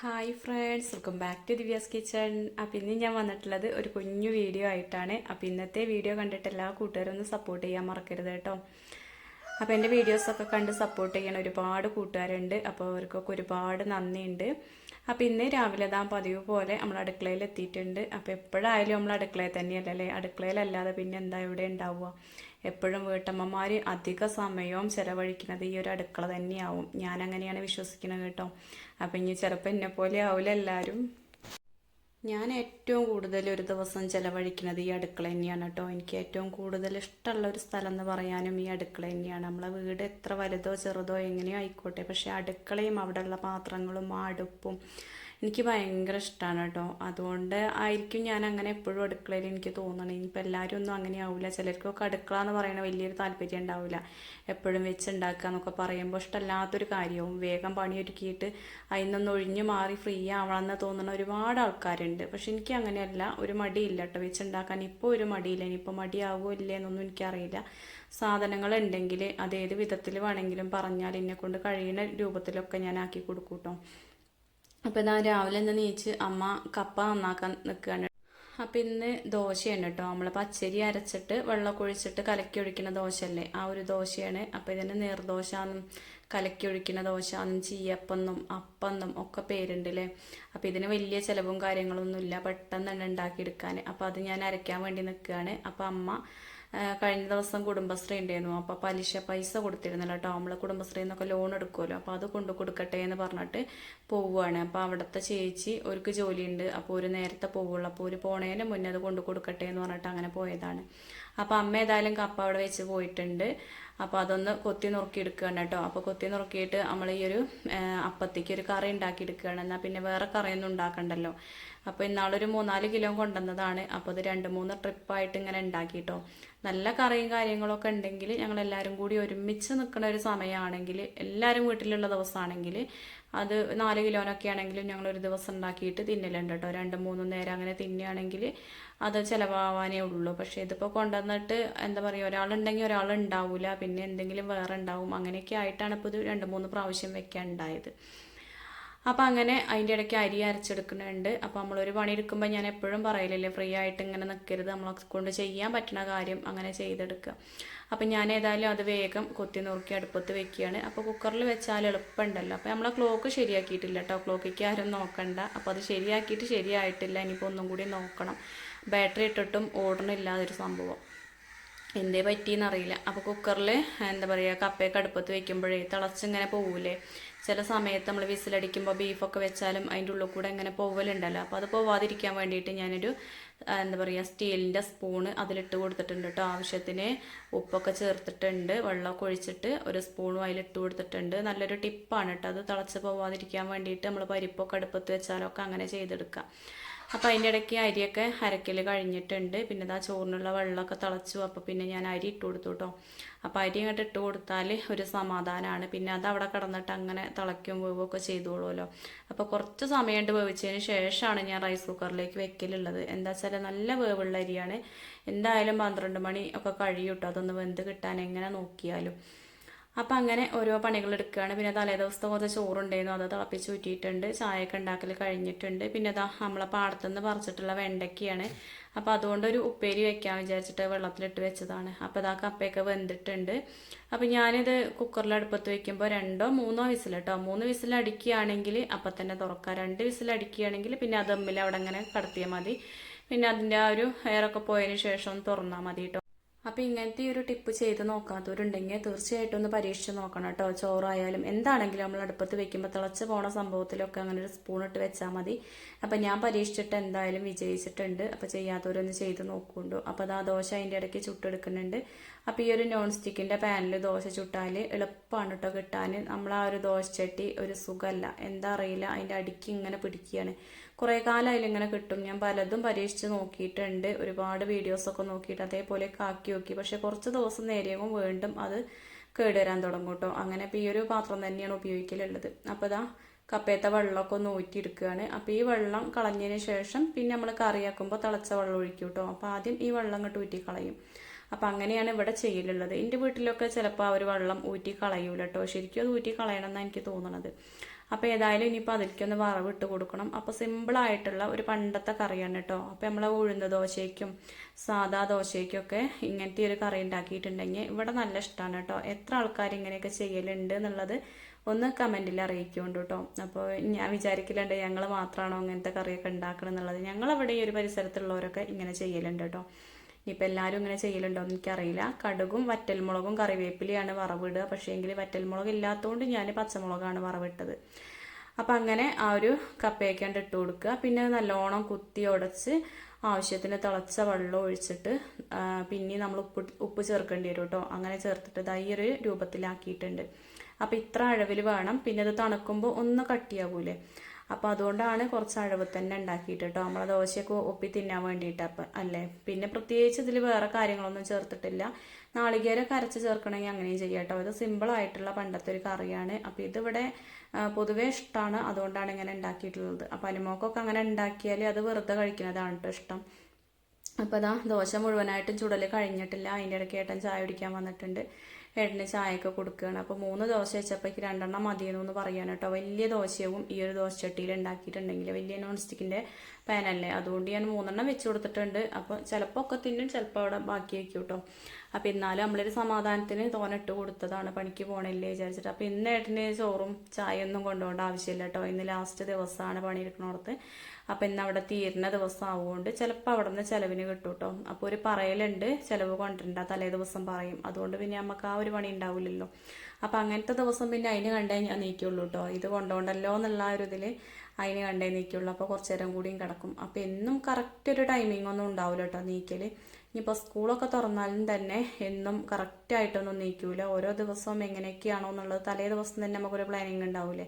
Hi friends welcome back to Divya's kitchen. അപ്പം ഇന്ന് ഞാൻ വന്നിട്ടുള്ളത് ഒരു കുഞ്ഞു വീഡിയോ ആയിട്ടാണ്. അപ്പം ഇന്നത്തെ വീഡിയോ കണ്ടിട്ട് എല്ലാ കൂട്ടുകാരും ഒന്ന് സപ്പോർട്ട് ചെയ്യാൻ മറക്കരുത് കേട്ടോ. അപ്പോൾ എന്റെ വീഡിയോസൊക്കെ കണ്ട് സപ്പോർട്ട് ചെയ്യണ ഒരുപാട് കൂട്ടുകാരുണ്ട്. അപ്പോൾ അവർക്കൊക്കെ ഒരുപാട് നന്ദിയുണ്ട്. അപ്പോൾ ഇന്ന് രാവിലെ താൻ പതിവ് പോലെ നമ്മൾ അടുക്കളയിൽ എത്തിയിട്ടുണ്ട്. അപ്പോൾ എപ്പോഴായാലും നമ്മൾ അടുക്കളയിൽ തന്നെയല്ലേ അടുക്കളയിലല്ലാതെ പിന്നെ എന്താ ഇവിടെ ഉണ്ടാവുക? എപ്പോഴും വീട്ടമ്മമാർ അധിക സമയവും ചിലവഴിക്കുന്നത് ഈ ഒരു അടുക്കള തന്നെയാവും. ഞാൻ അങ്ങനെയാണ് വിശ്വസിക്കുന്നത് കേട്ടോ. അപ്പം ഇനി ചിലപ്പോൾ എന്നെ പോലെ ആവില്ല എല്ലാവരും ഞാൻ ഏറ്റവും കൂടുതൽ ഒരു ദിവസം ചിലവഴിക്കുന്നത് ഈ അടുക്കള തന്നെയാണ് കേട്ടോ. എനിക്ക് ഏറ്റവും കൂടുതൽ ഇഷ്ടമുള്ള ഒരു സ്ഥലം എന്ന് പറയാനും ഈ അടുക്കള തന്നെയാണ്. നമ്മളെ വീട് എത്ര വലുതോ ചെറുതോ എങ്ങനെയോ ആയിക്കോട്ടെ. പക്ഷേ അടുക്കളയും അവിടെയുള്ള പാത്രങ്ങളും ആ അടുപ്പും എനിക്ക് ഭയങ്കര ഇഷ്ടമാണ് കേട്ടോ. അതുകൊണ്ട് ആയിരിക്കും ഞാൻ അങ്ങനെ എപ്പോഴും അടുക്കളയിൽ എനിക്ക് തോന്നണം. ഇനിയിപ്പോൾ എല്ലാവരും ഒന്നും അങ്ങനെ ആവില്ല ചിലർക്കൊക്കെ അടുക്കള എന്ന് പറയുന്ന വലിയൊരു താല്പര്യം ഉണ്ടാവില്ല എപ്പോഴും വെച്ച് ഉണ്ടാക്കുക എന്നൊക്കെ പറയുമ്പോൾ ഇഷ്ടമല്ലാത്തൊരു കാര്യവും വേഗം പണിയൊരുക്കിയിട്ട് അതിൽ നിന്ന് ഒഴിഞ്ഞു മാറി ഫ്രീ ആവണമെന്ന് തോന്നുന്ന ഒരുപാട് ആൾക്കാരുണ്ട്. പക്ഷെ എനിക്ക് അങ്ങനെയല്ല. ഒരു മടിയില്ല കേട്ടോ. വെച്ചുണ്ടാക്കാൻ ഇപ്പോൾ ഒരു മടിയില്ല. ഇനിയിപ്പോൾ മടിയാവുമോ ഇല്ലേ എന്നൊന്നും എനിക്കറിയില്ല. സാധനങ്ങൾ ഉണ്ടെങ്കിൽ അതേത് വിധത്തിൽ വേണമെങ്കിലും പറഞ്ഞാൽ എന്നെ കൊണ്ട് കഴിയുന്ന രൂപത്തിലൊക്കെ ഞാൻ ആക്കി കൊടുക്കും കേട്ടോ. അപ്പോൾ ഇതാ രാവിലെ തന്നെ നീച്ച് അമ്മ കപ്പ നന്നാക്കാൻ നിൽക്കുകയാണ് അപ്പം ഇന്ന് ദോശയാണ് കേട്ടോ. നമ്മൾ പച്ചരി അരച്ചിട്ട് വെള്ളം ഒഴിച്ചിട്ട് കലക്കി ഒഴിക്കുന്ന ദോശയല്ലേ? ആ ഒരു ദോശയാണ്. അപ്പോൾ ഇതിന് നീർദോശ എന്നും കലക്കി ഒഴിക്കുന്ന ദോശ എന്നും ചീയപ്പെന്നും അപ്പെന്നും ഒക്കെ പേരുണ്ട് അല്ലേ അപ്പോൾ ഇതിന് വലിയ ചിലവും കാര്യങ്ങളൊന്നുമില്ല. പെട്ടെന്ന് തന്നെ ഉണ്ടാക്കിയെടുക്കാൻ അപ്പോൾ അത് ഞാൻ അരയ്ക്കാൻ വേണ്ടി നിൽക്കുകയാണ് അപ്പോൾ അമ്മ കഴിഞ്ഞ ദിവസം കുടുംബശ്രീ ഉണ്ടായിരുന്നു. അപ്പോൾ പലിശ പൈസ കൊടുത്തിരുന്നല്ലോ കേട്ടോ നമ്മൾ കുടുംബശ്രീയിൽ നിന്നൊക്കെ ലോൺ എടുക്കുമല്ലോ അപ്പോൾ അത് കൊണ്ടു കൊടുക്കട്ടെ എന്ന് പറഞ്ഞിട്ട് പോവുകയാണ് അപ്പോൾ അവിടുത്തെ ചേച്ചി ഒരുക്ക് ജോലിയുണ്ട്. അപ്പോൾ ഒരു നേരത്തെ പോവുള്ളൂ. അപ്പോൾ ഒരു പോണേന് മുന്നേ അത് കൊണ്ടു കൊടുക്കട്ടെ എന്ന് പറഞ്ഞിട്ട് അങ്ങനെ പോയതാണ്. അപ്പോൾ അമ്മ ഏതായാലും കപ്പ അവിടെ വെച്ച് പോയിട്ടുണ്ട്. അപ്പോൾ അതൊന്ന് കൊത്തി നുറുക്കി എടുക്കുകയാണ് കേട്ടോ അപ്പോൾ കൊത്തി നുറുക്കിയിട്ട് നമ്മൾ ഈ ഒരു അപ്പത്തേക്ക് ഒരു കറി ഉണ്ടാക്കി എടുക്കുകയാണ് എന്നാൽ പിന്നെ വേറെ കറിയൊന്നും ഉണ്ടാക്കണ്ടല്ലോ. അപ്പോൾ ഇന്നാളൊരു മൂന്നാൽ കിലോ കൊണ്ടുവന്നതാണ്. അപ്പോൾ അത് രണ്ട് മൂന്ന് ട്രിപ്പായിട്ട് ഇങ്ങനെ ഉണ്ടാക്കിട്ടോ. നല്ല കറിയും കാര്യങ്ങളൊക്കെ ഉണ്ടെങ്കിൽ ഞങ്ങൾ എല്ലാവരും കൂടി ഒരുമിച്ച് നിൽക്കുന്ന ഒരു സമയമാണെങ്കിൽ എല്ലാവരും വീട്ടിലുള്ള ദിവസമാണെങ്കിൽ അത് നാല് കിലോനൊക്കെ ആണെങ്കിലും ഞങ്ങൾ ഒരു ദിവസം ഉണ്ടാക്കിയിട്ട് തിന്നലുണ്ട് കേട്ടോ. രണ്ട് മൂന്ന് നേരം അങ്ങനെ തിന്നുകയാണെങ്കിൽ അത് ചിലവാവാനേ ഉള്ളൂ. പക്ഷേ ഇതിപ്പോൾ കൊണ്ടുവന്നിട്ട് എന്താ പറയുക ഒരാളുണ്ടെങ്കിൽ ഒരാൾ ഉണ്ടാവില്ല പിന്നെ എന്തെങ്കിലും വേറെ ഉണ്ടാവും. അങ്ങനെയൊക്കെ ആയിട്ടാണ് ഇപ്പോൾ ഇത് രണ്ട് മൂന്ന് പ്രാവശ്യം വെക്കാൻ ഉണ്ടായത്. അപ്പോൾ അങ്ങനെ അതിന്റെ ഇടയ്ക്ക് അരി അരച്ചെടുക്കുന്നുണ്ട്. അപ്പോൾ നമ്മളൊരു പണി എടുക്കുമ്പോൾ ഞാൻ എപ്പോഴും പറയലില്ലേ ഫ്രീ ആയിട്ട് ഇങ്ങനെ നിൽക്കരുത് നമ്മളെ കൊണ്ട് ചെയ്യാൻ പറ്റുന്ന കാര്യം അങ്ങനെ ചെയ്തെടുക്കുക. അപ്പം ഞാൻ ഏതായാലും അത് വേഗം കൊത്തി നുറുക്കി അടുപ്പത്ത് വെക്കുകയാണ്. അപ്പോൾ കുക്കറിൽ വെച്ചാൽ എളുപ്പമുണ്ടല്ലോ. അപ്പോൾ നമ്മളെ ക്ലോക്ക് ശരിയാക്കിയിട്ടില്ല കേട്ടോ. ക്ലോക്കിക്ക് ആരും നോക്കണ്ട. അപ്പോൾ അത് ശരിയാക്കിയിട്ട് ശരിയായിട്ടില്ല. ഇനിയിപ്പോൾ ഒന്നും കൂടി നോക്കണം. ബാറ്ററി ഇട്ടിട്ടും ഓടണില്ലാതൊരു സംഭവം. എന്തേ പറ്റിയെന്നറിയില്ല അപ്പോൾ കുക്കറിൽ എന്താ പറയുക കപ്പയൊക്കെ അടുപ്പത്ത് വെക്കുമ്പോഴേ തിളച്ചിങ്ങനെ പോവില്ലേ ചില സമയത്ത് നമ്മൾ വിസിലടിക്കുമ്പോൾ ബീഫൊക്കെ വെച്ചാലും അതിന്റെ ഉള്ളിൽ കൂടെ ഇങ്ങനെ പോവലുണ്ടല്ലോ. അപ്പോൾ അത് പോവാതിരിക്കാൻ വേണ്ടിയിട്ട് ഞാനൊരു എന്താ പറയുക സ്റ്റീലിന്റെ സ്പൂണ് അതിലിട്ട് കൊടുത്തിട്ടുണ്ട് കേട്ടോ. ആവശ്യത്തിന് ഉപ്പൊക്കെ ചേർത്തിട്ടുണ്ട്. വെള്ളമൊക്കെ ഒഴിച്ചിട്ട് ഒരു സ്പൂണും അതിലിട്ട് കൊടുത്തിട്ടുണ്ട്. നല്ലൊരു ടിപ്പാണ് കേട്ടോ. അത് തിളച്ച് പോവാതിരിക്കാൻ വേണ്ടിയിട്ട് നമ്മൾ പരിപ്പൊക്കെ അടുപ്പത്ത് വെച്ചാലൊക്കെ അങ്ങനെ ചെയ്തെടുക്കാം അപ്പോൾ അതിന്റെ ഇടയ്ക്ക് അരിയൊക്കെ അരക്കൽ കഴിഞ്ഞിട്ടുണ്ട്. പിന്നെ ഇതാ ചോറിനുള്ള വെള്ളമൊക്കെ തിളച്ചു. അപ്പോൾ പിന്നെ ഞാൻ അരി ഇട്ട് കൊടുത്തു കേട്ടോ അപ്പോൾ അരി ഇങ്ങോട്ട് ഇട്ട് കൊടുത്താൽ ഒരു സമാധാനമാണ് പിന്നെ അത് അവിടെ കിടന്നിട്ട് അങ്ങനെ തിളയ്ക്കും വേവൊക്കെ ചെയ്തോളുമല്ലോ അപ്പോൾ കുറച്ച് സമയമുണ്ട് വേവിച്ചതിന് ശേഷമാണ് ഞാൻ റൈസ് കുക്കറിലേക്ക് വെക്കലുള്ളത്. എന്താ വെച്ചാൽ നല്ല വേവുള്ള അരിയാണ്. എന്തായാലും പന്ത്രണ്ട് മണി ഒക്കെ കഴിയും കേട്ടോ അതൊന്ന് വെന്ത് കിട്ടാൻ എങ്ങനെ നോക്കിയാലും. അപ്പം അങ്ങനെ ഓരോ പണികൾ എടുക്കുകയാണ്. പിന്നെ തലേ ദിവസത്തെ കുറച്ച് ചോറുണ്ടായിരുന്നു. അത് തിളപ്പിച്ച് ഊറ്റിയിട്ടുണ്ട്. ചായയൊക്കെ ഉണ്ടാക്കൽ കഴിഞ്ഞിട്ടുണ്ട്. പിന്നെ അതാ നമ്മളെ പാടത്തുനിന്ന് പറിച്ചിട്ടുള്ള വെണ്ടയ്ക്കയാണ്. അപ്പോൾ അതുകൊണ്ട് ഒരു ഉപ്പേരി വെക്കാൻ വിചാരിച്ചിട്ട് വെള്ളത്തിലിട്ട് വെച്ചതാണ്. അപ്പോൾ ഇതാ കപ്പയൊക്കെ വെന്തിട്ടുണ്ട്. അപ്പോൾ ഞാനിത് കുക്കറിൽ അടുപ്പത്ത് വെക്കുമ്പോൾ രണ്ടോ മൂന്നോ വിസിൽ കേട്ടോ മൂന്ന് വിസിൽ അടിക്കുകയാണെങ്കിൽ അപ്പം തന്നെ തുറക്കാം രണ്ട് വിസിൽ അടിക്കുകയാണെങ്കിൽ പിന്നെ അത് തമ്മിൽ അവിടെ അങ്ങനെ കടത്തിയാൽ മതി. പിന്നെ അതിന്റെ ആ ഒരു എയറൊക്കെ പോയതിന് ശേഷം തുറന്നാൽ മതി കേട്ടോ അപ്പോൾ ഇങ്ങനത്തെ ഒരു ടിപ്പ് ചെയ്ത് നോക്കാത്തവരുണ്ടെങ്കിൽ തീർച്ചയായിട്ടും ഒന്ന് പരീക്ഷിച്ച് നോക്കണം കേട്ടോ. ചോറായാലും എന്താണെങ്കിലും നമ്മൾ അടുപ്പത്ത് വെക്കുമ്പോൾ തിളച്ച് പോണ സംഭവത്തിലൊക്കെ അങ്ങനെ ഒരു സ്പൂൺ ഇട്ട് വെച്ചാൽ മതി. അപ്പോൾ ഞാൻ പരീക്ഷിച്ചിട്ട് എന്തായാലും വിജയിച്ചിട്ടുണ്ട്. അപ്പോൾ ചെയ്യാത്തവരൊന്ന് ചെയ്ത് നോക്കുന്നുണ്ടോ. അപ്പോൾ അത് ആ ദോശ അതിന്റെ ഇടയ്ക്ക് ചുട്ടെടുക്കുന്നുണ്ട്. അപ്പോൾ ഈ ഒരു നോൺ സ്റ്റിക്കിന്റെ പാനിൽ ദോശ ചുട്ടാൽ എളുപ്പമാണ് കേട്ടോ കിട്ടാൻ നമ്മൾ ആ ഒരു ദോശച്ചട്ടി ഒരു സുഖമല്ല എന്താ അറിയില്ല അതിന്റെ അടിക്ക് ഇങ്ങനെ പിടിക്കുകയാണ് കുറേ കാലം അതിലിങ്ങനെ കിട്ടും. ഞാൻ പലതും പരീക്ഷിച്ച് നോക്കിയിട്ടുണ്ട്. ഒരുപാട് വീഡിയോസൊക്കെ നോക്കിയിട്ട് അതേപോലെ കാക്കി നോക്കി. പക്ഷേ കുറച്ച് ദിവസം നേരിയവും വീണ്ടും അത് കേടുവരാൻ തുടങ്ങും കേട്ടോ അങ്ങനെ ഇപ്പോൾ ഈ ഒരു പാത്രം തന്നെയാണ് ഉപയോഗിക്കലുള്ളത്. അപ്പോൾ ഇതാ കപ്പയത്തെ വെള്ളമൊക്കെ ഒന്ന് ഊറ്റിയെടുക്കുകയാണ് അപ്പോൾ ഈ വെള്ളം കളഞ്ഞതിന് ശേഷം പിന്നെ നമ്മൾ കറിയാക്കുമ്പോൾ തിളച്ച വെള്ളം ഒഴിക്കും കേട്ടോ അപ്പോൾ ആദ്യം ഈ വെള്ളം അങ്ങോട്ട് ഊറ്റി കളയും അപ്പം അങ്ങനെയാണ് ഇവിടെ ചെയ്യലുള്ളത്. എന്റെ വീട്ടിലൊക്കെ ചിലപ്പോൾ അവർ വെള്ളം ഊറ്റി കളയൂല കേട്ടോ ശരിക്കും അത് ഊറ്റി കളയണം എന്നാണ് എനിക്ക് തോന്നുന്നത് അപ്പോൾ ഏതായാലും ഇനിയിപ്പോൾ അതിലേക്കൊന്ന് വറവ് ഇട്ട് കൊടുക്കണം അപ്പോൾ സിമ്പിളായിട്ടുള്ള ഒരു പണ്ടത്തെ കറിയാണ് കേട്ടോ അപ്പോൾ നമ്മളെ ഉഴുന്ന ദോശയ്ക്കും സാദാ ദോശയ്ക്കൊക്കെ ഇങ്ങനത്തെ ഒരു കറി ഉണ്ടാക്കിയിട്ടുണ്ടെങ്കിൽ ഇവിടെ നല്ല ഇഷ്ടമാണ് കേട്ടോ എത്ര ആൾക്കാർ ഇങ്ങനെയൊക്കെ ചെയ്യലുണ്ട് എന്നുള്ളത് ഒന്ന് കമന്റിൽ അറിയിക്കുകൊണ്ട് കേട്ടോ അപ്പോൾ ഞാൻ വിചാരിക്കലുണ്ട് ഞങ്ങൾ മാത്രമാണോ അങ്ങനത്തെ കറിയൊക്കെ ഉണ്ടാക്കണം എന്നുള്ളത്. ഞങ്ങളവിടെ ഈ ഒരു പരിസരത്തുള്ളവരൊക്കെ ഇങ്ങനെ ചെയ്യലുണ്ട് കേട്ടോ ഇനിയിപ്പോൾ എല്ലാവരും ഇങ്ങനെ ചെയ്യലുണ്ടോ എന്ന് എനിക്കറിയില്ല. കടുകും വറ്റൽമുളകും കറിവേപ്പിലയാണ് വറവിടുക. പക്ഷേ എങ്കിൽ വറ്റൽമുളക് ഇല്ലാത്തതുകൊണ്ട് ഞാൻ പച്ചമുളകാണ് വറവിട്ടത്. അപ്പം അങ്ങനെ ആ ഒരു കപ്പയൊക്കെയാണ് ഇട്ട് കൊടുക്കുക. പിന്നെ നല്ലോണം കുത്തി ഉടച്ച് ആവശ്യത്തിന് തിളച്ച വെള്ളം ഒഴിച്ചിട്ട് പിന്നെ നമ്മൾ ഉപ്പ് ഉപ്പ് ചേർക്കേണ്ടി വരും കേട്ടോ. അങ്ങനെ ചേർത്തിട്ട് ഇതാ ഈ ഒരു രൂപത്തിലാക്കിയിട്ടുണ്ട്. അപ്പം ഇത്ര അഴവിൽ വേണം. പിന്നെ അത് തണുക്കുമ്പോൾ ഒന്ന് കട്ടിയാവൂലേ? അപ്പോൾ അതുകൊണ്ടാണ് കുറച്ച് അഴവ് തന്നെ ഉണ്ടാക്കിയിട്ട് കേട്ടോ നമ്മളെ ദോശയൊക്കെ ഒപ്പി തിന്നാൻ വേണ്ടിയിട്ട് അപ്പം അല്ലേ? പിന്നെ പ്രത്യേകിച്ച് ഇതിൽ വേറെ കാര്യങ്ങളൊന്നും ചേർത്തിട്ടില്ല. നാളികേരമൊക്കെ അരച്ച് ചേർക്കണമെങ്കിൽ അങ്ങനെയും ചെയ്യാം കേട്ടോ ഇത് സിമ്പിളായിട്ടുള്ള പണ്ടത്തെ ഒരു കറിയാണ്. അപ്പോൾ ഇതിവിടെ പൊതുവേ ഇഷ്ടമാണ് അതുകൊണ്ടാണ് ഇങ്ങനെ ഉണ്ടാക്കിയിട്ടുള്ളത്. അപ്പോൾ അനുമോക്കൊക്കെ അങ്ങനെ ഉണ്ടാക്കിയാൽ അത് വെറുതെ കഴിക്കുന്നതാണ് കേട്ടോ ഇഷ്ടം. അപ്പോൾ അതാ ദോശ മുഴുവനായിട്ടും ചുടൽ കഴിഞ്ഞിട്ടില്ല. അതിന്റെ ഇടയ്ക്ക് ഏട്ടൻ ചായ കുടിക്കാൻ വന്നിട്ടുണ്ട്. ഏട്ടന് ചായയൊക്കെ കൊടുക്കുകയാണ്. അപ്പോൾ മൂന്ന് ദോശ വെച്ചപ്പോഴേക്ക് രണ്ടെണ്ണം മതിയെന്ന് പറയാൻ കേട്ടോ. വലിയ ദോശയും ഈ ഒരു ദോശച്ചട്ടിയിൽ ഉണ്ടാക്കിയിട്ടുണ്ടെങ്കിൽ വലിയ നോൺ സ്റ്റിക്കിന്റെ പാനല്ലേ അതുകൊണ്ട് ഞാൻ മൂന്നെണ്ണം വെച്ച് കൊടുത്തിട്ടുണ്ട്. അപ്പോൾ ചിലപ്പോൾ ഒക്കെ തിന്നും ചിലപ്പോൾ അവിടെ ബാക്കി വയ്ക്കും കേട്ടോ. അപ്പോൾ എന്നാലും നമ്മളൊരു സമാധാനത്തിന് തോനിട്ട് കൊടുത്തതാണ് പണിക്ക് പോകണില്ലേ വിചാരിച്ചിട്ട്. അപ്പോൾ ഇന്ന് ഏട്ടന് ചോറും ചായയൊന്നും കൊണ്ടുപോകേണ്ട ആവശ്യമില്ല കേട്ടോ. ഇന്ന് ലാസ്റ്റ് ദിവസമാണ് പണിയെടുക്കണോടത്ത്. അപ്പം ഇന്ന് അവിടെ തീരുന്ന ദിവസം ആവുകൊണ്ട് ചിലപ്പോൾ അവിടെ നിന്ന് ചിലവിന് കിട്ടും കേട്ടോ അപ്പോൾ ഒരു പറയലുണ്ട് ചിലവ് കൊണ്ടിട്ടുണ്ട് തലേ ദിവസം പറയും. അതുകൊണ്ട് പിന്നെ നമുക്ക് ആ ഒരു പണി ഉണ്ടാവില്ലല്ലോ. അപ്പോൾ അങ്ങനത്തെ ദിവസം പിന്നെ അതിന് കണ്ടേ ഞാൻ നീക്കുള്ളൂ കേട്ടോ ഇത് കൊണ്ടുപോകണ്ടല്ലോ എന്നുള്ള ഒരു ഇതിൽ അതിന് കണ്ടേ നീക്കുള്ളൂ. അപ്പോൾ കുറച്ച് നേരം കൂടിയും കിടക്കും. അപ്പോൾ എന്നും കറക്റ്റ് ഒരു ടൈമിംഗ് ഒന്നും ഉണ്ടാവില്ല കേട്ടോ നീക്കൽ ഇനിയിപ്പോൾ സ്കൂളൊക്കെ തുറന്നാലും തന്നെ എന്നും കറക്റ്റായിട്ടൊന്നും നീക്കൂല. ഓരോ ദിവസവും എങ്ങനെയൊക്കെയാണോ എന്നുള്ളത് തലേ ദിവസം തന്നെ നമുക്കൊരു പ്ലാനിങ് ഉണ്ടാവില്ലേ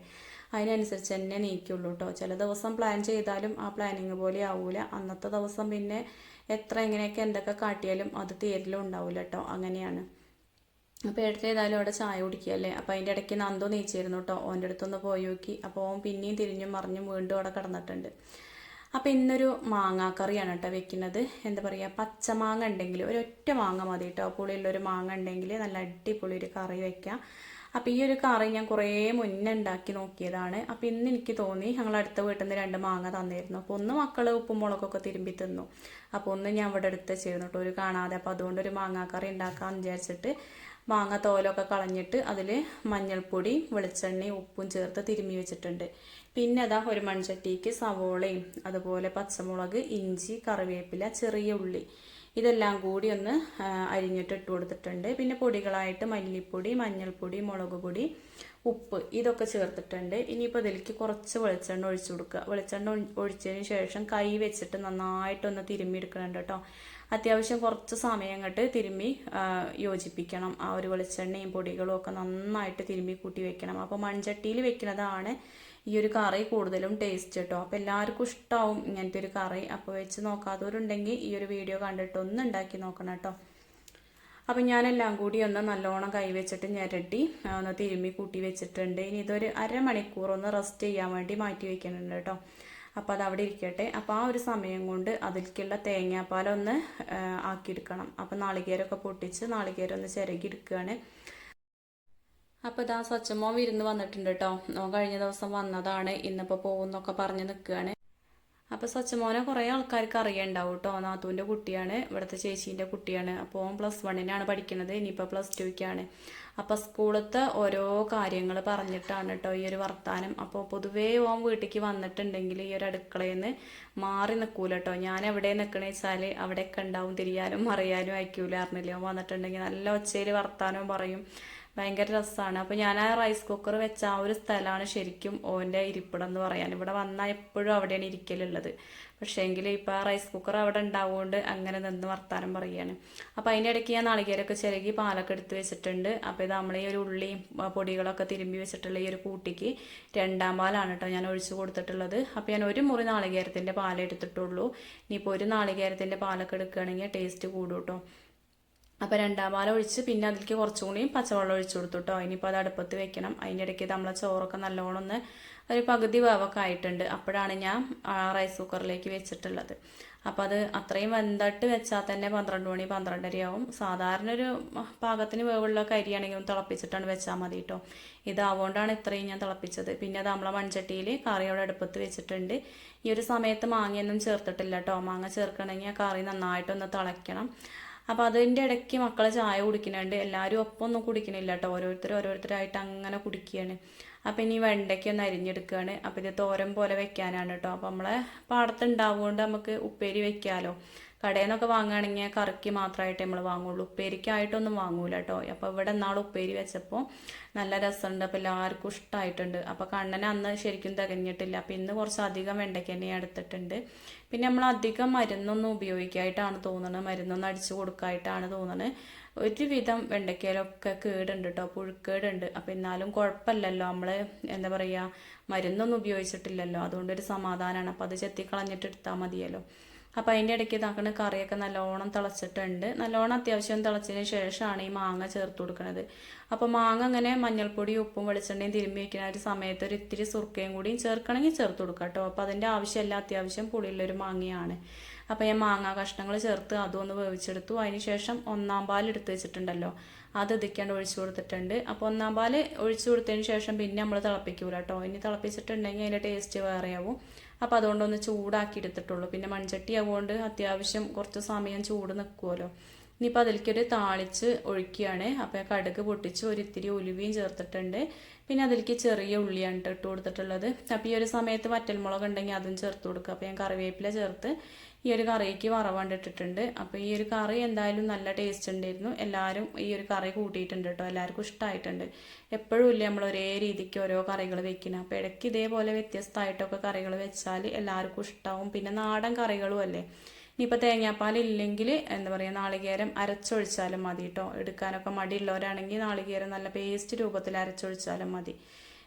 അതിനനുസരിച്ച് തന്നെ നീക്കുള്ളൂ കേട്ടോ ചില ദിവസം പ്ലാൻ ചെയ്താലും ആ പ്ലാനിങ് പോലെ ആവൂല. അന്നത്തെ ദിവസം പിന്നെ എത്ര എങ്ങനെയൊക്കെ എന്തൊക്കെ കാട്ടിയാലും അത് തീരലും ഉണ്ടാവില്ല കേട്ടോ അങ്ങനെയാണ്. അപ്പോൾ എടുത്ത് ഏതായാലും അവിടെ ചായ കുടിക്കുകയല്ലേ? അപ്പോൾ അതിന്റെ ഇടയ്ക്ക് നന്ദു നീച്ചിരുന്നു കേട്ടോ ഓന്റെ അടുത്തൊന്ന് പോയി നോക്കി. അപ്പോൾ ഓൻ പിന്നെയും തിരിഞ്ഞും മറിഞ്ഞും വീണ്ടും അവിടെ കിടന്നിട്ടുണ്ട്. അപ്പോൾ ഇന്നൊരു മാങ്ങാക്കറിയാണ് കേട്ടോ വെക്കുന്നത്. എന്താ പറയുക പച്ചമാങ്ങ ഉണ്ടെങ്കിൽ ഒരൊറ്റ മാങ്ങ മതി കേട്ടോ പുളിയുള്ളൊരു മാങ്ങ ഉണ്ടെങ്കിൽ നല്ല അടിപൊളി ഒരു കറി വെക്കാം. അപ്പോൾ ഈ ഒരു കറി ഞാൻ കുറേ മുന്നേ ഉണ്ടാക്കി നോക്കിയതാണ്. അപ്പോൾ ഇന്ന് എനിക്ക് തോന്നി ഞങ്ങൾ അടുത്ത വീട്ടിൽ നിന്ന് രണ്ട് മാങ്ങ തന്നിരുന്നു. അപ്പോൾ ഒന്ന് മക്കൾ ഉപ്പും മുളകൊക്കെ തിരുമ്പി തിന്നു. അപ്പോൾ ഒന്ന് ഞാൻ ഇവിടെ എടുത്ത് ചേർന്നു കേട്ടോ ഒരു കാണാതെ. അപ്പോൾ അതുകൊണ്ട് ഒരു മാങ്ങാക്കറി ഉണ്ടാക്കാമെന്ന് വിചാരിച്ചിട്ട് മാങ്ങ തോലൊക്കെ കളഞ്ഞിട്ട് അതിൽ മഞ്ഞൾപ്പൊടി വെളിച്ചെണ്ണയും ഉപ്പും ചേർത്ത് തിരുമ്മി വെച്ചിട്ടുണ്ട്. പിന്നെ അതാ ഒരു മൺചട്ടിക്ക് സവോളയും അതുപോലെ പച്ചമുളക് ഇഞ്ചി കറിവേപ്പില ചെറിയ ഉള്ളി. ഇതെല്ലാം കൂടി ഒന്ന് അരിഞ്ഞിട്ട് ഇട്ട് കൊടുത്തിട്ടുണ്ട്. പിന്നെ പൊടികളായിട്ട് മല്ലിപ്പൊടി മഞ്ഞൾപ്പൊടി മുളക് പൊടി ഉപ്പ് ഇതൊക്കെ ചേർത്തിട്ടുണ്ട്. ഇനിയിപ്പോൾ ഇതിലേക്ക് കുറച്ച് വെളിച്ചെണ്ണ ഒഴിച്ചു കൊടുക്കുക. വെളിച്ചെണ്ണ ഒഴിച്ചതിന് ശേഷം കൈ വെച്ചിട്ട് നന്നായിട്ടൊന്ന് തിരുമ്മി എടുക്കണം കേട്ടോ. അത്യാവശ്യം കുറച്ച് സമയം അങ്ങോട്ട് തിരുമ്മി യോജിപ്പിക്കണം. ആ ഒരു വെളിച്ചെണ്ണയും പൊടികളും ഒക്കെ നന്നായിട്ട് തിരുമ്മി കൂട്ടി വെക്കണം. അപ്പോൾ മൺചട്ടിയിൽ വെക്കുന്നതാണ് ഈ ഒരു കറി കൂടുതലും ടേസ്റ്റ് കേട്ടോ അപ്പോൾ എല്ലാവർക്കും ഇഷ്ടമാവും ഇങ്ങനത്തെ ഒരു കറി. അപ്പോൾ വെച്ച് നോക്കാത്തവരുണ്ടെങ്കിൽ ഈ ഒരു വീഡിയോ കണ്ടിട്ട് ഒന്ന് ഉണ്ടാക്കി നോക്കണം കേട്ടോ അപ്പം ഞാനെല്ലാം കൂടി ഒന്ന് നല്ലോണം കൈവച്ചിട്ട് ഞരട്ടി ഒന്ന് തിരുമ്മി കൂട്ടി വെച്ചിട്ടുണ്ട്. ഇനി ഇതൊരു അരമണിക്കൂർ ഒന്ന് റെസ്റ്റ് ചെയ്യാൻ വേണ്ടി മാറ്റി വെക്കുന്നുണ്ട് കേട്ടോ അപ്പോൾ അത് അവിടെ ഇരിക്കട്ടെ. അപ്പോൾ ആ ഒരു സമയം കൊണ്ട് അതിലേക്കുള്ള തേങ്ങാപ്പാലൊന്ന് ആക്കിയെടുക്കണം. അപ്പോൾ നാളികേരമൊക്കെ പൊട്ടിച്ച് നാളികേരം ഒന്ന് ചിരകി എടുക്കുകയാണ് അപ്പോൾ ഇതാ സച്ചമ്മോൻ വിരുന്ന് വന്നിട്ടുണ്ട് കേട്ടോ കഴിഞ്ഞ ദിവസം വന്നതാണ്. ഇന്നിപ്പോൾ പോകുന്നൊക്കെ പറഞ്ഞ് നിൽക്കുകയാണ് അപ്പോൾ സ്വച്ഛമോനെ കുറേ ആൾക്കാർക്ക് അറിയണ്ടാവും കേട്ടോ നാത്തൂന്റെ കുട്ടിയാണ് ഇവിടുത്തെ ചേച്ചീന്റെ കുട്ടിയാണ്. അപ്പോൾ പ്ലസ് വണ്ണിനാണ് പഠിക്കുന്നത്. ഇനിയിപ്പോൾ പ്ലസ് ടുക്കാണ് അപ്പോൾ സ്കൂളത്തെ ഓരോ കാര്യങ്ങൾ പറഞ്ഞിട്ടാണ് കേട്ടോ ഈ ഒരു വർത്താനം. അപ്പോൾ പൊതുവേ ഓൻ വീട്ടിലേക്ക് വന്നിട്ടുണ്ടെങ്കിൽ ഈ ഒരു അടുക്കളയിൽ നിന്ന് മാറി നിൽക്കൂല കേട്ടോ ഞാൻ എവിടെ നിൽക്കണേ വെച്ചാൽ അവിടെയൊക്കെ ഉണ്ടാവും തിരിയാനും മറിയാനും അയക്കൂല അറിഞ്ഞില്ല ഓൻ വന്നിട്ടുണ്ടെങ്കിൽ നല്ല ഒച്ചയിൽ വർത്താനവും പറയും. ഭയങ്കര രസമാണ് അപ്പോൾ ഞാൻ ആ റൈസ് കുക്കർ വെച്ച ആ ഒരു സ്ഥലമാണ് ശരിക്കും ഓന്റെ ഇരിപ്പിടം എന്ന് പറയാൻ. ഇവിടെ വന്നാൽ എപ്പോഴും അവിടെയാണ് ഇരിക്കലുള്ളത്. പക്ഷേ എങ്കിൽ ഇപ്പോൾ ആ റൈസ് കുക്കർ അവിടെ ഉണ്ടാവുകൊണ്ട് അങ്ങനെ നിന്ന് വർത്താനം പറയുകയാണ് അപ്പോൾ അതിന്റെ ഇടയ്ക്ക് ഞാൻ നാളികേരൊക്കെ ചിരകി പാലൊക്കെ എടുത്ത് വെച്ചിട്ടുണ്ട്. അപ്പോൾ ഇത് നമ്മൾ ഈ ഒരു ഉള്ളിയും പൊടികളൊക്കെ തിരുമ്പി വെച്ചിട്ടുള്ള ഈ ഒരു കൂട്ടിക്ക് രണ്ടാം പാലാണ് കേട്ടോ ഞാൻ ഒഴിച്ചു കൊടുത്തിട്ടുള്ളത്. അപ്പോൾ ഞാൻ ഒരു മുറി നാളികേരത്തിന്റെ പാലെടുത്തിട്ടുള്ളൂ ഇനിയിപ്പോൾ ഒരു നാളികേരത്തിന്റെ പാലൊക്കെ എടുക്കുകയാണെങ്കിൽ ടേസ്റ്റ് കൂടും കേട്ടോ അപ്പോൾ രണ്ടാം ഒഴിച്ച് പിന്നെ അതിലേക്ക് കുറച്ചും കൂടി പച്ചവെള്ളം ഒഴിച്ചു കൊടുത്തു കേട്ടോ ഇനിയിപ്പോൾ അത് അടുപ്പത്ത് വെക്കണം. അതിന്റെ ഇടയ്ക്ക് നമ്മളെ ചോറൊക്കെ നല്ലോണം ഒന്ന് ഒരു പകുതി വേവൊക്കെ ആയിട്ടുണ്ട്. അപ്പോഴാണ് ഞാൻ റൈസ് കുക്കറിലേക്ക് വെച്ചിട്ടുള്ളത്. അപ്പോൾ അത് അത്രയും വെന്തട്ട് വെച്ചാൽ തന്നെ പന്ത്രണ്ട് മണി പന്ത്രണ്ടരയാവും സാധാരണ ഒരു പാകത്തിന് വേവുള്ള കരിയാണെങ്കിൽ ഒന്ന് തിളപ്പിച്ചിട്ടാണ് വെച്ചാൽ മതി കേട്ടോ ഇതാവുകൊണ്ടാണ് ഇത്രയും ഞാൻ തിളപ്പിച്ചത്. പിന്നെ അത് നമ്മളെ മൺചട്ടിയിൽ കറിയോടെ അടുപ്പത്ത് വെച്ചിട്ടുണ്ട്. ഈ ഒരു സമയത്ത് മാങ്ങയൊന്നും ചേർത്തിട്ടില്ല കേട്ടോ മാങ്ങ ചേർക്കണമെങ്കിൽ ആ കറി നന്നായിട്ടൊന്ന് തിളയ്ക്കണം. അപ്പോൾ അതിന്റെ ഇടയ്ക്ക് മക്കൾ ചായ കുടിക്കുന്നുണ്ട്. എല്ലാവരും ഒപ്പമൊന്നും കുടിക്കണില്ല കേട്ടോ ഓരോരുത്തർ ഓരോരുത്തരായിട്ട് അങ്ങനെ കുടിക്കുകയാണ് അപ്പോൾ ഇനി വെണ്ടയ്ക്ക ഒന്ന് അരിഞ്ഞെടുക്കുകയാണ് അപ്പോൾ ഇത് തോരൻ പോലെ വെക്കാനാണ് കേട്ടോ അപ്പോൾ നമ്മളെ പാടത്തുണ്ടാവുകൊണ്ട് നമുക്ക് ഉപ്പേരി വെക്കാമല്ലോ കടയിൽ നിന്നൊക്കെ വാങ്ങുകയാണെങ്കിൽ കറിക്ക് മാത്രമായിട്ട് നമ്മൾ വാങ്ങുള്ളൂ. ഉപ്പേരിക്കായിട്ടൊന്നും വാങ്ങൂല കേട്ടോ അപ്പോൾ ഇവിടെ നാളെ ഉപ്പേരി വെച്ചപ്പോൾ നല്ല രസമുണ്ട് അപ്പോൾ എല്ലാവർക്കും ഇഷ്ടമായിട്ടുണ്ട് അപ്പോൾ കണ്ണന് അന്ന് ശരിക്കും തികഞ്ഞിട്ടില്ല. അപ്പോൾ ഇന്ന് കുറച്ച് അധികം വെണ്ടയ്ക്ക തന്നെ എടുത്തിട്ടുണ്ട്. പിന്നെ നമ്മൾ അധികം മരുന്നൊന്നും ഉപയോഗിക്കായിട്ടാണ് തോന്നുന്നത് മരുന്നൊന്നും അടിച്ചു കൊടുക്കായിട്ടാണ് തോന്നുന്നത് ഒരുവിധം വെണ്ടയ്ക്കയിലൊക്കെ കേടുണ്ട് കേട്ടോ പുഴുക്കേടുണ്ട്. അപ്പോൾ എന്നാലും കുഴപ്പമില്ലല്ലോ നമ്മൾ എന്താ പറയുക മരുന്നൊന്നും ഉപയോഗിച്ചിട്ടില്ലല്ലോ. അതുകൊണ്ടൊരു സമാധാനമാണ് അപ്പോൾ അത് ചെത്തിക്കളഞ്ഞിട്ട് എടുത്താൽ മതിയല്ലോ. അപ്പോൾ അതിന്റെ ഇടയ്ക്ക് ഇതാക്കുന്ന കറിയൊക്കെ നല്ലോണം തിളച്ചിട്ടുണ്ട്. നല്ലോണം അത്യാവശ്യം തിളച്ചതിന് ശേഷമാണ് ഈ മാങ്ങ ചേർത്ത് കൊടുക്കുന്നത് അപ്പോൾ മാങ്ങ അങ്ങനെ മഞ്ഞൾപ്പൊടി ഉപ്പും വെളിച്ചെണ്ണയും തിരുമ്പി വയ്ക്കുന്ന ഒരു സമയത്ത് ഒരു ഇത്തിരി സുർക്കയും കൂടിയും ചേർക്കണമെങ്കിൽ ചേർത്ത് കൊടുക്കാം കേട്ടോ. അപ്പോൾ അതിന്റെ ആവശ്യമില്ല അത്യാവശ്യം പുളിയുള്ളൊരു മാങ്ങയാണ്. അപ്പോൾ ഞാൻ മാങ്ങ കഷ്ണങ്ങൾ ചേർത്ത് അതും ഒന്ന് വേവിച്ചെടുത്തു. അതിന് ശേഷം ഒന്നാം പാൽ എടുത്ത് വെച്ചിട്ടുണ്ടല്ലോ. അത് ഇതിക്കാണ്ട് ഒഴിച്ചു കൊടുത്തിട്ടുണ്ട്. അപ്പോൾ ഒന്നാം പാൽ ഒഴിച്ചു കൊടുത്തതിന് ശേഷം പിന്നെ നമ്മൾ തിളപ്പിക്കൂല കേട്ടോ ഇനി തിളപ്പിച്ചിട്ടുണ്ടെങ്കിൽ അതിന്റെ ടേസ്റ്റ് വേറെയാവും. അപ്പോൾ അതുകൊണ്ടൊന്ന് ചൂടാക്കി എടുത്തിട്ടുള്ളൂ പിന്നെ മൺചട്ടി ആവുകൊണ്ട് അത്യാവശ്യം കുറച്ച് സമയം ചൂട് നിൽക്കുമല്ലോ ഇനിയിപ്പോൾ അതിലേക്കൊരു താളിച്ച് ഒഴിക്കുകയാണ്. അപ്പോൾ കടുക് പൊട്ടിച്ച് ഒരു ഇത്തിരി ഉലുവയും ചേർത്തിട്ടുണ്ട്. പിന്നെ അതിലേക്ക് ചെറിയ ഉള്ളിയാണ് ഇട്ട് കൊടുത്തിട്ടുള്ളത്. അപ്പോൾ ഈ ഒരു സമയത്ത് വറ്റൽമുളക് ഉണ്ടെങ്കിൽ അതും ചേർത്ത് കൊടുക്കുക. അപ്പോൾ ഞാൻ കറിവേപ്പില ചേർത്ത് ഈ ഒരു കറിക്ക് വറവണ്ടിട്ടിട്ടുണ്ട് അപ്പോൾ ഈ ഒരു കറി എന്തായാലും നല്ല ടേസ്റ്റ് ഉണ്ടായിരുന്നു. എല്ലാവരും ഈ ഒരു കറി കൂട്ടിയിട്ടുണ്ട് കേട്ടോ എല്ലാവർക്കും ഇഷ്ടമായിട്ടുണ്ട് എപ്പോഴും ഇല്ല നമ്മൾ ഒരേ രീതിക്ക് ഓരോ കറികൾ വെക്കുന്നത് അപ്പോൾ ഇടയ്ക്ക് ഇതേപോലെ വ്യത്യസ്തമായിട്ടൊക്കെ കറികൾ വെച്ചാൽ എല്ലാവർക്കും ഇഷ്ടമാവും പിന്നെ നാടൻ കറികളും അല്ലേ? ഇനിയിപ്പോൾ തേങ്ങാപ്പാൽ ഇല്ലെങ്കിൽ എന്താ പറയുക നാളികേരം അരച്ചൊഴിച്ചാലും മതി കേട്ടോ എടുക്കാനൊക്കെ മടിയുള്ളവരാണെങ്കിൽ നാളികേരം നല്ല പേസ്റ്റ് രൂപത്തിൽ അരച്ചൊഴിച്ചാലും മതി.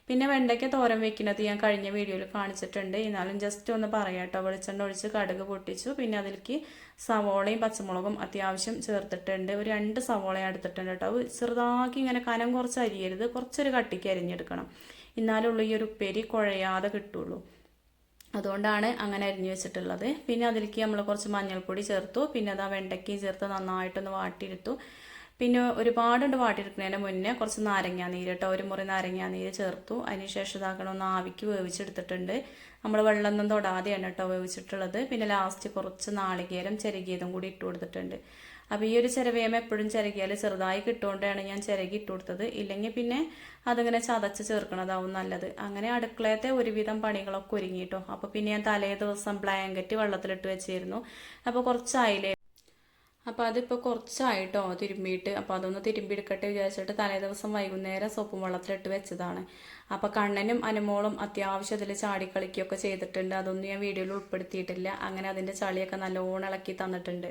പിന്നെ വെണ്ടയ്ക്ക തോരൻ വെക്കുന്നത് ഞാൻ കഴിഞ്ഞ വീഡിയോയിൽ കാണിച്ചിട്ടുണ്ട്. എന്നാലും ജസ്റ്റ് ഒന്ന് പറയാം കേട്ടോ. വെളിച്ചെണ്ണ ഒഴിച്ച് കടുക് പൊട്ടിച്ചു. പിന്നെ അതിലേക്ക് സവോളയും പച്ചമുളകും അത്യാവശ്യം ചേർത്തിട്ടുണ്ട്. ഒരു രണ്ട് സവോള എടുത്തിട്ടുണ്ട് കേട്ടോ. ചെറുതാക്കി ഇങ്ങനെ കനം കുറച്ച് അരിയരുത്. കുറച്ചൊരു കട്ടിക്ക് അരിഞ്ഞെടുക്കണം. എന്നാലുള്ളൂ ഈ ഒരു ഉപ്പേരി കുഴയാതെ കിട്ടുള്ളൂ. അതുകൊണ്ടാണ് അങ്ങനെ അരിഞ്ഞു വെച്ചിട്ടുള്ളത്. പിന്നെ അതിലേക്ക് നമ്മൾ കുറച്ച് മഞ്ഞൾപ്പൊടി ചേർത്തു. പിന്നെ അത് ആ വെണ്ടയ്ക്കയും ചേർത്ത് നന്നായിട്ടൊന്ന് വാട്ടിയെടുത്തു. പിന്നെ ഒരുപാടുണ്ട് വാട്ടിയെടുക്കുന്നതിന് മുന്നേ കുറച്ച് നാരങ്ങാ നീര് കേട്ടോ ഒരു മുറി നാരങ്ങാ നീര് ചേർത്തു അതിനുശേഷം ഇതാക്കണം ഒന്ന് ആവിക്ക് വേവിച്ചെടുത്തിട്ടുണ്ട്. നമ്മൾ വെള്ളമൊന്നും തൊടാതെയാണ് കേട്ടോ വേവിച്ചിട്ടുള്ളത്. പിന്നെ ലാസ്റ്റ് കുറച്ച് നാളികേരം ചിരകിയതും കൂടി ഇട്ട് കൊടുത്തിട്ടുണ്ട്. അപ്പോൾ ഈ ഒരു ചിരവേമ എപ്പോഴും ചിരകിയാൽ ചെറുതായി കിട്ടുകൊണ്ടാണ് ഞാൻ ചിരകി ഇട്ട് കൊടുത്തത്. ഇല്ലെങ്കിൽ പിന്നെ അതിങ്ങനെ ചതച്ച് ചേർക്കണതാവും നല്ലത്. അങ്ങനെ അടുക്കളയത്തെ ഒരുവിധം പണികളൊക്കെ ഒരുങ്ങിയിട്ടോ അപ്പോൾ പിന്നെ ഞാൻ തലേ ദിവസം ബ്ലാങ്കറ്റ് വെള്ളത്തിലിട്ട് വെച്ചിരുന്നു. അപ്പോൾ കുറച്ചായില്ലേ അപ്പോൾ അതിപ്പോൾ കുറച്ചായിട്ടോ തിരുമ്പിയിട്ട്. അപ്പോൾ അതൊന്ന് തിരുമ്പിയെടുക്കട്ടെ വിചാരിച്ചിട്ട് തലേ ദിവസം വൈകുന്നേരം സോപ്പും വെള്ളത്തിലിട്ട് വെച്ചതാണ്. അപ്പോൾ കണ്ണനും അനുമോളും അത്യാവശ്യം അതിൽ ചാടിക്കളിക്കുകയൊക്കെ ചെയ്തിട്ടുണ്ട്. അതൊന്നും ഞാൻ വീഡിയോയിൽ ഉൾപ്പെടുത്തിയിട്ടില്ല. അങ്ങനെ അതിന്റെ ചളിയൊക്കെ നല്ലോണം ഇളക്കി തന്നിട്ടുണ്ട്.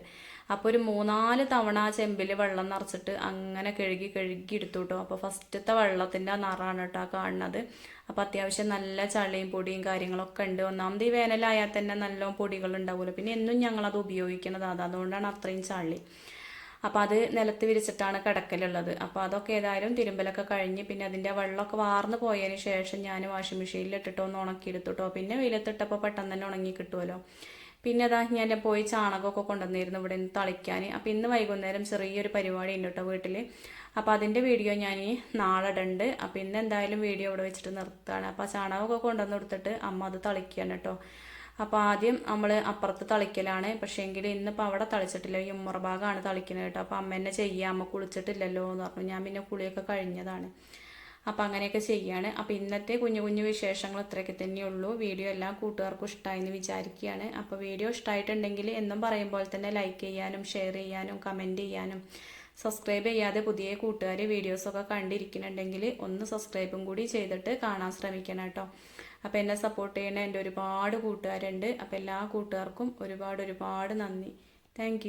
അപ്പോൾ ഒരു മൂന്നാൽ തവണ ആ ചെമ്പിൽ വെള്ളം നിറച്ചിട്ട് അങ്ങനെ കഴുകി കഴുകി എടുത്തു കേട്ടോ അപ്പോൾ ഫസ്റ്റത്തെ വെള്ളത്തിന്റെ നിറാണ് കേട്ടോ കാണുന്നത്. അപ്പോൾ അത്യാവശ്യം നല്ല ചളിയും പൊടിയും കാര്യങ്ങളൊക്കെ ഉണ്ട്. ഒന്നാമത് ഈ വേനലായാൽ തന്നെ നല്ല പൊടികൾ ഉണ്ടാവുമല്ലോ. പിന്നെ എന്നും ഞങ്ങളത് ഉപയോഗിക്കുന്നത് അത് അതുകൊണ്ടാണ് അത്രയും ചളി. അപ്പോൾ അത് നിലത്ത് വിരിച്ചിട്ടാണ് കിടക്കലുള്ളത്. അപ്പോൾ അതൊക്കെ ഏതായാലും തിരുമ്പലൊക്കെ കഴിഞ്ഞ് പിന്നെ അതിന്റെ വെള്ളമൊക്കെ വാർന്നു പോയതിന് ശേഷം ഞാൻ വാഷിംഗ് മെഷീനിൽ ഇട്ടിട്ടോ ഒന്ന് ഉണക്കിയെടുത്തിട്ടോ. പിന്നെ വെയിലത്തിട്ടപ്പോൾ പെട്ടെന്ന് തന്നെ ഉണങ്ങി കിട്ടുമല്ലോ പിന്നെ അതാ ഞാൻ പോയി ചാണകമൊക്കെ കൊണ്ടുവന്നിരുന്നു ഇവിടെ നിന്ന് തളിക്കാൻ അപ്പോൾ ഇന്ന് വൈകുന്നേരം ചെറിയൊരു പരിപാടി ഉണ്ട് കേട്ടോ വീട്ടിൽ അപ്പോൾ അതിന്റെ വീഡിയോ ഞാൻ നാളെ ഇടണ്ട്. അപ്പോൾ ഇന്ന് എന്തായാലും വീഡിയോ ഇവിടെ വെച്ചിട്ട് നിർത്തുകയാണ്. അപ്പോൾ ചാണകമൊക്കെ കൊണ്ടുവന്ന് കൊടുത്തിട്ട് അമ്മ അത് തളിക്കുകയാണ് കേട്ടോ. അപ്പോൾ ആദ്യം നമ്മൾ അപ്പുറത്ത് തളിക്കലാണ്. പക്ഷേങ്കിൽ ഇന്നിപ്പോൾ അവിടെ തളിച്ചിട്ടില്ല. ഈ ഉമ്മറ ഭാഗമാണ് തളിക്കുന്നത് കേട്ടോ. അപ്പോൾ അമ്മ എന്നെ ചെയ്യാം. അമ്മ കുളിച്ചിട്ടില്ലല്ലോ എന്ന് പറഞ്ഞു. ഞാൻ പിന്നെ കുളിയൊക്കെ കഴിഞ്ഞതാണ്. അപ്പോൾ അങ്ങനെയൊക്കെ ചെയ്യാണ്. അപ്പോൾ ഇന്നത്തെ കുഞ്ഞു കുഞ്ഞു വിശേഷങ്ങൾ ഇത്രയൊക്കെ തന്നെയുള്ളൂ വീഡിയോ എല്ലാ കൂട്ടുകാർക്കും ഇഷ്ടമായെന്ന് വിചാരിക്കുകയാണ്. അപ്പോൾ വീഡിയോ ഇഷ്ടമായിട്ടുണ്ടെങ്കിൽ എന്നും പറയും പോലെ തന്നെ ലൈക്ക് ചെയ്യാനും ഷെയർ ചെയ്യാനും കമന്റ് ചെയ്യാനും. സബ്സ്ക്രൈബ് ചെയ്യാതെ പുതിയ കൂട്ടുകാർ വീഡിയോസൊക്കെ കണ്ടിരിക്കുന്നുണ്ടെങ്കിൽ ഒന്ന് സബ്സ്ക്രൈബും കൂടി ചെയ്തിട്ട് കാണാൻ ശ്രമിക്കണം കേട്ടോ. അപ്പോൾ എന്നെ സപ്പോർട്ട് ചെയ്യുന്ന എന്റെ ഒരുപാട് കൂട്ടുകാരുണ്ട്. അപ്പോൾ എല്ലാ കൂട്ടുകാർക്കും ഒരുപാട് ഒരുപാട് നന്ദി. താങ്ക്